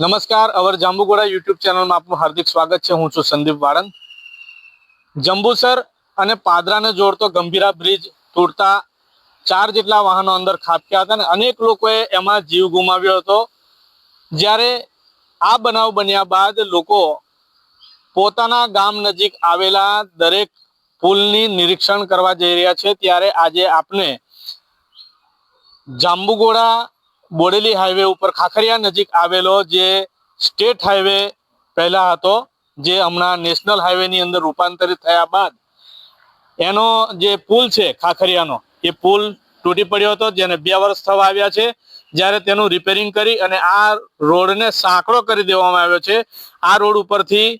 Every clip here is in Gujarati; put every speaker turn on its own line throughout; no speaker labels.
નમસ્કાર, અવર જાંબુગોડા યુટ્યુબ ચેનલમાં આપનું હાર્દિક સ્વાગત છે. હું છું સંદીપ વાળંદ. જંબુસર અને પાદરાને જોડતો ગંભીરા બ્રિજ તૂટતા ચાર જેટલા વાહનો અંદર ખાબક્યા હતા અને અનેક લોકોએ એમાં જીવ ગુમાવ્યો હતો. જ્યારે આ બનાવ બન્યા બાદ લોકો પોતાના ગામ નજીક આવેલા દરેક પુલની નિરીક્ષણ કરવા જઈ રહ્યા છે. ત્યારે આજે આપને જાંબુગોડા બોડેલી હાઈવે ઉપર ખાખરિયા નજીક આવેલો જે સ્ટેટ હાઈવે પહેલા હતો, જે હમણાં નેશનલ હાઈવેની અંદર રૂપાંતરિત થયા બાદ, એનો જે પુલ છે ખાખરિયાનો, એ પુલ તૂટી પડ્યો હતો, જેને બે વર્ષ થવા આવ્યા છે. જ્યારે તેનું રિપેરિંગ કરી અને આ રોડને સાંકડો કરી દેવામાં આવ્યો છે. આ રોડ ઉપરથી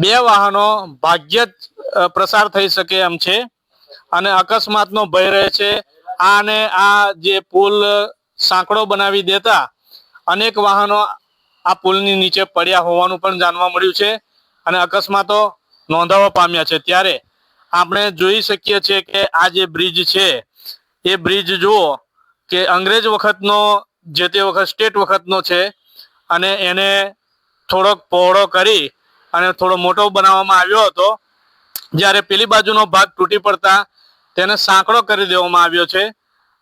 બે વાહનો ભાગ્ય જ પ્રસાર થઈ શકે એમ છે. અને અકસ્માતનો ભય રહે છે. આને આ જે પુલ સાંકડો બનાવી દેતા અનેક વાહનો આ પુલની નીચે પડ્યા હોવાનું પણ જાણવા મળ્યું છે અને અકસ્માતો નોંધાવા પામ્યા છે. ત્યારે આપણે જોઈ શકીએ છીએ કે આ જે બ્રિજ છે, એ બ્રિજ જુઓ કે અંગ્રેજ વખતનો, જે તે વખત સ્ટેટ વખતનો છે અને એને થોડોક પહોળો કરી અને થોડો મોટો બનાવવામાં આવ્યો હતો. જ્યારે પેલી બાજુનો ભાગ તૂટી પડતા તેને સાંકડો કરી દેવામાં આવ્યો છે.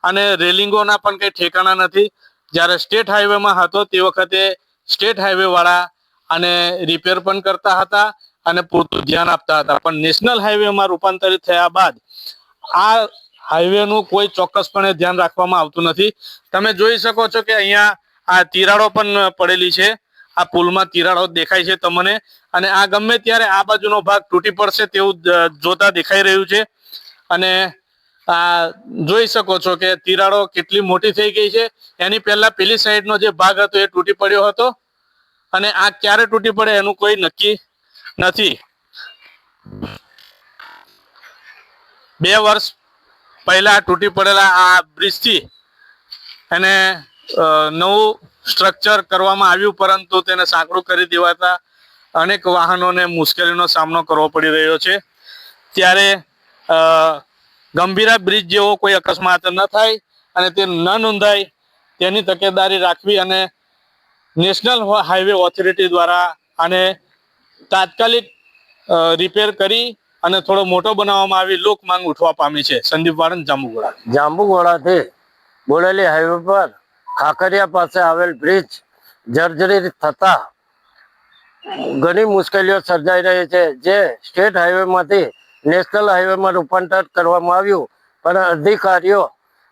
અને રેલિંગોના પણ કંઈ ઠેકાણા નથી. જ્યારે સ્ટેટ હાઈવેમાં હતો તે વખતે સ્ટેટ હાઈવે વાળા આને રિપેર પણ કરતા હતા અને પૂરતું ધ્યાન આપતા હતા. પણ નેશનલ હાઈવેમાં રૂપાંતરિત થયા બાદ આ હાઈવેનું કોઈ ચોક્કસપણે ધ્યાન રાખવામાં આવતું નથી. તમે જોઈ શકો છો કે અહીંયા આ તિરાડો પણ પડેલી છે. આ પુલમાં તિરાડો દેખાય છે તમને. અને આ ગમે ત્યારે આ બાજુનો ભાગ તૂટી પડશે તેવું જોતા દેખાઈ રહ્યું છે. અને આ જોઈ શકો છો કે તિરાડો કેટલી મોટી થઈ ગઈ છે. એની પહેલા પેલી સાઈડનો જે ભાગ હતો એ તૂટી પડ્યો હતો અને આ ક્યારે તૂટી પડે એનું કોઈ નક્કી નથી. બે વર્ષ પહેલા તૂટી પડેલા આ બ્રિજથી એને નવું સ્ટ્રક્ચર કરવામાં આવ્યું, પરંતુ તેને સાંકડું કરી દેવાતા અનેક વાહનોને મુશ્કેલીનો સામનો કરવો પડી રહ્યો છે. ત્યારે ગંભીરા બ્રિજ જેવો કોઈ અકસ્માત ન થાય અને તે ન નોંધાય તેની તકેદારી રાખવી અને નેશનલ હાઈવે ઓથોરિટી દ્વારા આને તાત્કાલિક રિપેર કરી અને થોડો મોટો બનાવવામાં આવી લોક માંગ ઉઠવા પામી છે. સંદીપ વાળંદ જાંબુગોળા
જાંબુગોળાથી બોડેલી હાઈવે પર ખાખરિયા પાસે આવેલ બ્રિજ જર્જરિત થતા ઘણી મુશ્કેલીઓ સર્જાઈ રહી છે. જે સ્ટેટ હાઈવેમાંથી નેશનલ હાઈવેમાં રૂપાંતર કરવામાં આવ્યું, પણ અધિકારીઓ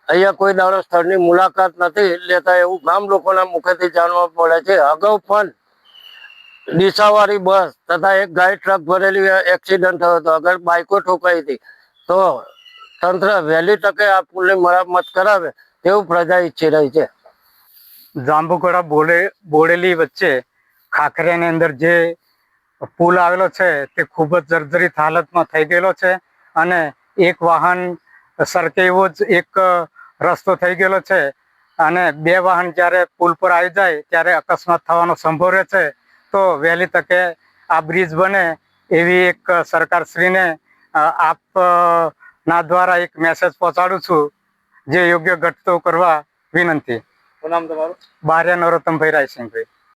અહીંયા કોઈ દાડો સ્થળની મુલાકાત નથી લેતા એવું ગામ લોકોના મુખેથી જાણવા પડે છે. અગાઉ પણ દિશાવાળી બસ તથા એક ગાય ટ્રક ભરેલી એક્સિડન્ટ થયો હતો. અગર બાઇકો ઠોકાઈ હતી, તો તંત્ર વહેલી તકે આ પુલની મરામત કરાવે તેવું પ્રજા ઈચ્છી રહી છે.
જાંબુગોડા બોલે બોડેલી વચ્ચે ખાખરેની અંદર જે પુલ આવેલો છે તે ખૂબ જ જર્જરિત હાલતમાં થઈ ગયેલો છે અને એક વાહન સરકે એવો જ એક રસ્તો થઈ ગયેલો છે અને બે વાહન જ્યારે પુલ પર આવી જાય ત્યારે અકસ્માત થવાનો સંભવ રહે છે. તો વહેલી તકે આ બ્રિજ બને એવી એક સરકારશ્રીને આપના દ્વારા એક મેસેજ પહોંચાડું છું. જે યોગ્ય ઘટતો કરવા વિનંતી.
શું નામ તમારું?
બારિયા નરોત્તમભાઈ રાયસિંહભાઈ.